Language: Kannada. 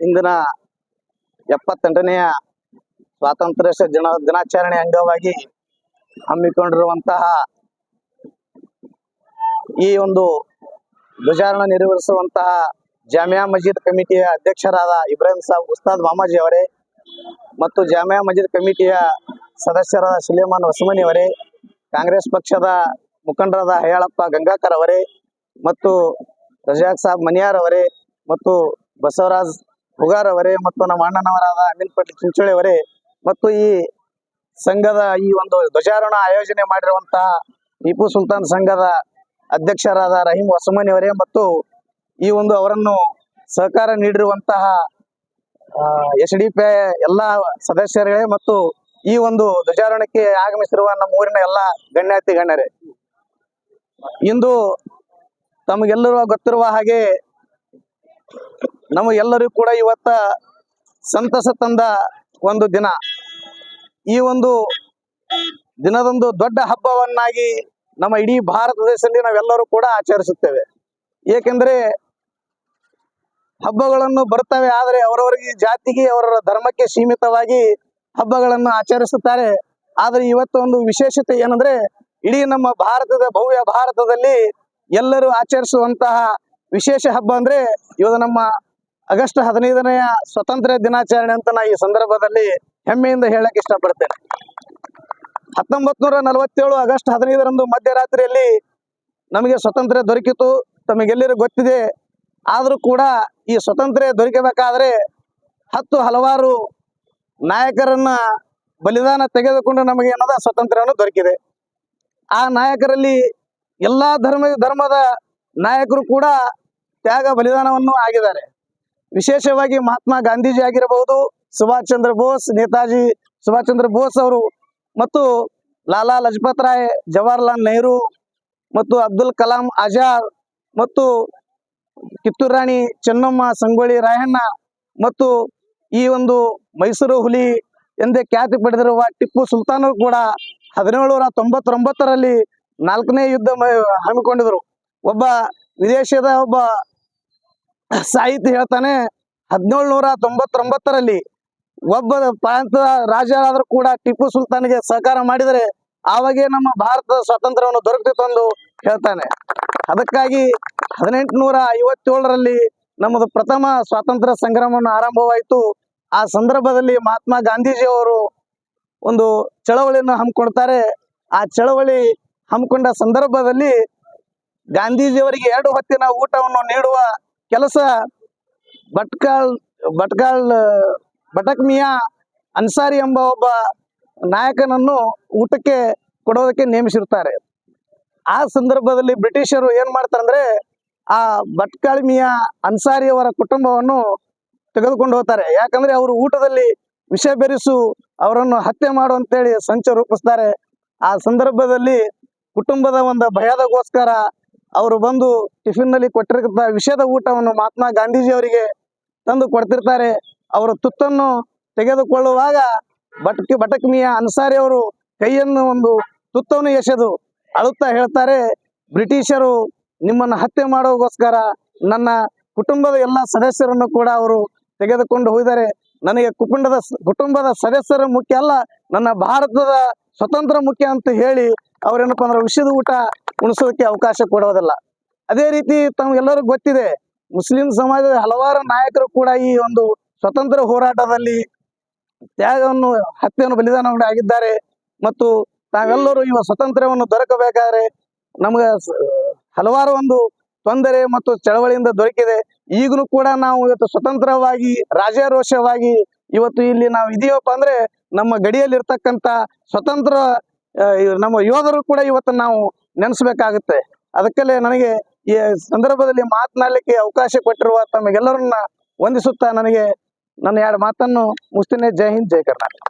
ಇಂದಿನ ಎಪ್ಪತ್ತೆಂಟನೆಯ ಸ್ವಾತಂತ್ರ್ಯ ದಿನ, ದಿನಾಚರಣೆ ಅಂಗವಾಗಿ ಹಮ್ಮಿಕೊಂಡಿರುವಂತಹ ಈ ಒಂದು ಧ್ವಜಾರಣ ನೆರವೇರಿಸುವಂತಹ ಜಾಮಿಯಾ ಮಸ್ಜಿದ್ ಕಮಿಟಿಯ ಅಧ್ಯಕ್ಷರಾದ ಇಬ್ರಾಹಿಂ ಸಾಬ್, ಉಸ್ತಾದ್ ಮಾಮಾಜಿ ಅವರೇ ಮತ್ತು ಜಾಮಿಯಾ ಮಸ್ಜಿದ್ ಕಮಿಟಿಯ ಸದಸ್ಯರಾದ ಸುಲೇಮಾನ್ ಹೊಸಮನಿ ಅವರೇ, ಕಾಂಗ್ರೆಸ್ ಪಕ್ಷದ ಮುಖಂಡರಾದ ಹಯಾಳಪ್ಪ ಗಂಗಾಕರ್ ಅವರೇ ಮತ್ತು ರಜಾಕ್ ಸಾಬ್ ಮನಿಯಾರ್ ಅವರೇ ಮತ್ತು ಬಸವರಾಜ್ ಅವರೇ ಮತ್ತು ನಮ್ಮ ಅಣ್ಣನವರಾದ ಅನಿಲ್ ಪಟ್ಟಿ ಚಿಂಚೋಳಿ ಅವರೇ ಮತ್ತು ಈ ಸಂಘದ ಈ ಒಂದು ಧ್ವಜಾರೋಹಣ ಆಯೋಜನೆ ಮಾಡಿರುವಂತಹ ಟಿಪ್ಪು ಸುಲ್ತಾನ್ ಸಂಘದ ಅಧ್ಯಕ್ಷರಾದ ರಹೀಂ ಹೊಸಮನಿ ಅವರೇ ಮತ್ತು ಈ ಒಂದು ಅವರನ್ನು ಸಹಕಾರ ನೀಡಿರುವಂತಹ ಎಸ್ ಡಿ ಪಿ ಎಲ್ಲ ಸದಸ್ಯರೇ ಮತ್ತು ಈ ಒಂದು ಧ್ವಜಾರೋಹಣಕ್ಕೆ ಆಗಮಿಸಿರುವ ನಮ್ಮ ಊರಿನ ಎಲ್ಲ ಗಣ್ಯಾತಿ ಗಣ್ಯರೇ. ಇಂದು ತಮಗೆಲ್ಲರೂ ಗೊತ್ತಿರುವ ಹಾಗೆ ನಮಗೆಲ್ಲರಿಗೂ ಕೂಡ ಇವತ್ತ ಸಂತಸ ತಂದ ಒಂದು ದಿನ. ಈ ಒಂದು ದಿನದೊಂದು ದೊಡ್ಡ ಹಬ್ಬವನ್ನಾಗಿ ನಮ್ಮ ಇಡೀ ಭಾರತ ದೇಶದಲ್ಲಿ ನಾವೆಲ್ಲರೂ ಕೂಡ ಆಚರಿಸುತ್ತೇವೆ. ಏಕೆಂದ್ರೆ ಹಬ್ಬಗಳನ್ನು ಬರ್ತವೆ, ಆದರೆ ಅವರವರಿಗೆ ಜಾತಿಗೆ, ಅವರ ಧರ್ಮಕ್ಕೆ ಸೀಮಿತವಾಗಿ ಹಬ್ಬಗಳನ್ನು ಆಚರಿಸುತ್ತಾರೆ. ಆದರೆ ಇವತ್ತು ಒಂದು ವಿಶೇಷತೆ ಏನಂದ್ರೆ, ಇಡೀ ನಮ್ಮ ಭಾರತದ, ಭವ್ಯ ಭಾರತದಲ್ಲಿ ಎಲ್ಲರೂ ಆಚರಿಸುವಂತಹ ವಿಶೇಷ ಹಬ್ಬ ಅಂದ್ರೆ ಇವತ್ತು ನಮ್ಮ ಆಗಸ್ಟ್ ಹದಿನೈದನೆಯ ಸ್ವತಂತ್ರ ದಿನಾಚರಣೆ ಅಂತ ನಾ ಈ ಸಂದರ್ಭದಲ್ಲಿ ಹೆಮ್ಮೆಯಿಂದ ಹೇಳಕ್ ಇಷ್ಟಪಡ್ತೇನೆ. ಹತ್ತೊಂಬತ್ ನೂರ ನಲವತ್ತೇಳು ಆಗಸ್ಟ್ ಹದಿನೈದರಂದು ಮಧ್ಯರಾತ್ರಿಯಲ್ಲಿ ನಮಗೆ ಸ್ವಾತಂತ್ರ್ಯ ದೊರಕಿತು. ತಮಗೆಲ್ಲರಿಗೂ ಗೊತ್ತಿದೆ. ಆದರೂ ಕೂಡ ಈ ಸ್ವಾತಂತ್ರ್ಯ ದೊರಕಬೇಕಾದ್ರೆ ಹತ್ತು ಹಲವಾರು ನಾಯಕರನ್ನ ಬಲಿದಾನ ತೆಗೆದುಕೊಂಡು ನಮಗೆ ಏನದ ಸ್ವಾತಂತ್ರ್ಯವನ್ನು ದೊರಕಿದೆ. ಆ ನಾಯಕರಲ್ಲಿ ಎಲ್ಲಾ ಧರ್ಮ ಧರ್ಮದ ನಾಯಕರು ಕೂಡ ತ್ಯಾಗ ಬಲಿದಾನವನ್ನು ಆಗಿದ್ದಾರೆ. ವಿಶೇಷವಾಗಿ ಮಹಾತ್ಮ ಗಾಂಧೀಜಿ ಆಗಿರಬಹುದು, ಸುಭಾಷ್ ಚಂದ್ರ ಬೋಸ್, ನೇತಾಜಿ, ಸುಭಾಷ್ ಚಂದ್ರ ಬೋಸ್ ಅವರು, ಮತ್ತು ಲಾಲಾ ಲಜಪತ್ ರಾಯ್, ಜವಾಹರ್ಲಾಲ್ ನೆಹರು, ಮತ್ತು ಅಬ್ದುಲ್ ಕಲಾಂ ಆಜಾದ್, ಮತ್ತು ಕಿತ್ತೂರು ರಾಣಿ ಚೆನ್ನಮ್ಮ ಸಂಗೊಳ್ಳಿ ರಾಯಣ್ಣ, ಮತ್ತು ಈ ಒಂದು ಮೈಸೂರು ಹುಲಿ ಎಂದೇ ಖ್ಯಾತಿ ಪಡೆದಿರುವ ಟಿಪ್ಪು ಸುಲ್ತಾನರು ಕೂಡ ಹದಿನೇಳುನೂರ ತೊಂಬತ್ತೊಂಬತ್ತರಲ್ಲಿ ನಾಲ್ಕನೇ ಯುದ್ಧ ಹಮ್ಮಿಕೊಂಡಿದ್ರು ಒಬ್ಬ ವಿದೇಶದ, ಒಬ್ಬ ಸಾಹಿತಿ ಹೇಳ್ತಾನೆ ಹದಿನೇಳು ನೂರ ತೊಂಬತ್ತೊಂಬತ್ತರಲ್ಲಿ ಒಬ್ಬ ಪ್ರಾಂತದ ರಾಜರಾದ್ರೂ ಕೂಡ ಟಿಪ್ಪು ಸುಲ್ತಾನ್ಗೆ ಸಹಕಾರ ಮಾಡಿದರೆ ಆವಾಗೇ ನಮ್ಮ ಭಾರತದ ಸ್ವಾತಂತ್ರ್ಯವನ್ನು ದೊರಕಿತ್ತು ಎಂದು ಹೇಳ್ತಾನೆ. ಅದಕ್ಕಾಗಿ ಹದಿನೆಂಟುನೂರ ಐವತ್ತೇಳರಲ್ಲಿ ನಮ್ಮದು ಪ್ರಥಮ ಸ್ವಾತಂತ್ರ್ಯ ಸಂಗ್ರಾಮವನ್ನು ಆರಂಭವಾಯಿತು. ಆ ಸಂದರ್ಭದಲ್ಲಿ ಮಹಾತ್ಮ ಗಾಂಧೀಜಿ ಅವರು ಒಂದು ಚಳವಳಿಯನ್ನು ಹಮ್ಮಿಕೊಳ್ತಾರೆ. ಆ ಚಳವಳಿ ಹಮ್ಮಿಕೊಂಡ ಸಂದರ್ಭದಲ್ಲಿ ಗಾಂಧೀಜಿಯವರಿಗೆ ಎರಡು ಹೊತ್ತಿನ ಊಟವನ್ನು ನೀಡುವ ಕೆಲಸ ಭಟ್ಕಾಳ್ ಭಟ್ಕಾಳ್, ಭಟಕ್ ಮಿಯಾ, ಅನ್ಸಾರಿ ಎಂಬ ಒಬ್ಬ ನಾಯಕನನ್ನು ಊಟಕ್ಕೆ ಕೊಡೋದಕ್ಕೆ ನೇಮಿಸಿರ್ತಾರೆ ಆ ಸಂದರ್ಭದಲ್ಲಿ ಬ್ರಿಟಿಷರು ಏನ್ ಮಾಡ್ತಾರೆ ಅಂದ್ರೆ ಆ ಭಟ್ಕಾಳ್ ಮಿಯಾ, ಅನ್ಸಾರಿ ಅವರ ಕುಟುಂಬವನ್ನು ತೆಗೆದುಕೊಂಡು ಹೋಗ್ತಾರೆ. ಯಾಕಂದ್ರೆ ಅವರು ಊಟದಲ್ಲಿ ವಿಷ ಬೆರೆಸು ಅವರನ್ನು ಹತ್ಯೆ ಮಾಡು ಅಂತೇಳಿ ಸಂಚ ರೂಪಿಸ್ತಾರೆ. ಆ ಸಂದರ್ಭದಲ್ಲಿ ಕುಟುಂಬದ ಒಂದು ಭಯದಗೋಸ್ಕರ ಅವರು ಬಂದು ಟಿಫಿನ್ನಲ್ಲಿ ಕೊಟ್ಟಿರತಕ್ಕ ವಿಷದ ಊಟವನ್ನು ಮಹಾತ್ಮ ಗಾಂಧೀಜಿ ಅವರಿಗೆ ತಂದು ಕೊಡ್ತಿರ್ತಾರೆ. ಅವರ ತುತ್ತನ್ನು ತೆಗೆದುಕೊಳ್ಳುವಾಗ ಬಟಕಿ ಬಟಕ್ಮಿಯ ಅನ್ಸಾರಿ ಅವರು ಕೈಯನ್ನು ಒಂದು ತುತ್ತವನ್ನು ಎಸೆದು ಅಳುತ್ತಾ ಹೇಳ್ತಾರೆ, ಬ್ರಿಟಿಷರು ನಿಮ್ಮನ್ನು ಹತ್ಯೆ ಮಾಡೋಗೋಸ್ಕರ ನನ್ನ ಕುಟುಂಬದ ಎಲ್ಲ ಸದಸ್ಯರನ್ನು ಕೂಡ ಅವರು ತೆಗೆದುಕೊಂಡು ಹೋಗಿದ್ದಾರೆ. ನನಗೆ ಕುಟುಂಬದ ಕುಟುಂಬದ ಸದಸ್ಯರ ಮುಖ್ಯ ಅಲ್ಲ, ನನ್ನ ಭಾರತದ ಸ್ವತಂತ್ರ ಮುಖ್ಯ ಅಂತ ಹೇಳಿ ಅವ್ರೇನಪ್ಪ ಅಂದ್ರೆ ವಿಷದ ಊಟ ಉಣಿಸೋದಕ್ಕೆ ಅವಕಾಶ ಕೊಡೋದಿಲ್ಲ. ಅದೇ ರೀತಿ ತಮಗೆಲ್ಲರಿಗೂ ಗೊತ್ತಿದೆ, ಮುಸ್ಲಿಂ ಸಮಾಜದ ಹಲವಾರು ನಾಯಕರು ಕೂಡ ಈ ಒಂದು ಸ್ವತಂತ್ರ ಹೋರಾಟದಲ್ಲಿ ತ್ಯಾಗವನ್ನು, ಹತ್ಯೆಯನ್ನು ಬಲಿದಾನ ಆಗಿದ್ದಾರೆ. ಮತ್ತು ತಾವೆಲ್ಲರೂ ಇವ ಸ್ವತಂತ್ರವನ್ನು ದೊರಕಬೇಕಾದ್ರೆ ನಮ್ಗೆ ಹಲವಾರು ಒಂದು ತೊಂದರೆ ಮತ್ತು ಚಳವಳಿಯಿಂದ ದೊರಕಿದೆ. ಈಗಲೂ ಕೂಡ ನಾವು ಇವತ್ತು ಸ್ವತಂತ್ರವಾಗಿ ರಾಜಾರೋಷವಾಗಿ ಇವತ್ತು ಇಲ್ಲಿ ನಾವು ಇದೀವಪ್ಪ ಅಂದ್ರೆ ನಮ್ಮ ಗಡಿಯಲ್ಲಿರ್ತಕ್ಕಂಥ ಸ್ವತಂತ್ರ ನಮ್ಮ ಯೋಧರು ಕೂಡ ಇವತ್ತು ನಾವು ನೆನೆಸ್ಬೇಕಾಗುತ್ತೆ. ಅದಕ್ಕಲ್ಲೇ ನನಗೆ ಈ ಸಂದರ್ಭದಲ್ಲಿ ಮಾತನಾಡಲಿಕ್ಕೆ ಅವಕಾಶ ಕೊಟ್ಟಿರುವ ತಮಗೆಲ್ಲರನ್ನ ವಂದಿಸುತ್ತಾ ನನಗೆ ನನ್ನ ಎರಡು ಮಾತನ್ನು ಮುಗಿಸ್ತೇನೆ ಜೈ ಹಿಂದ್, ಜೈ ಕರ್ನಾಟಕ.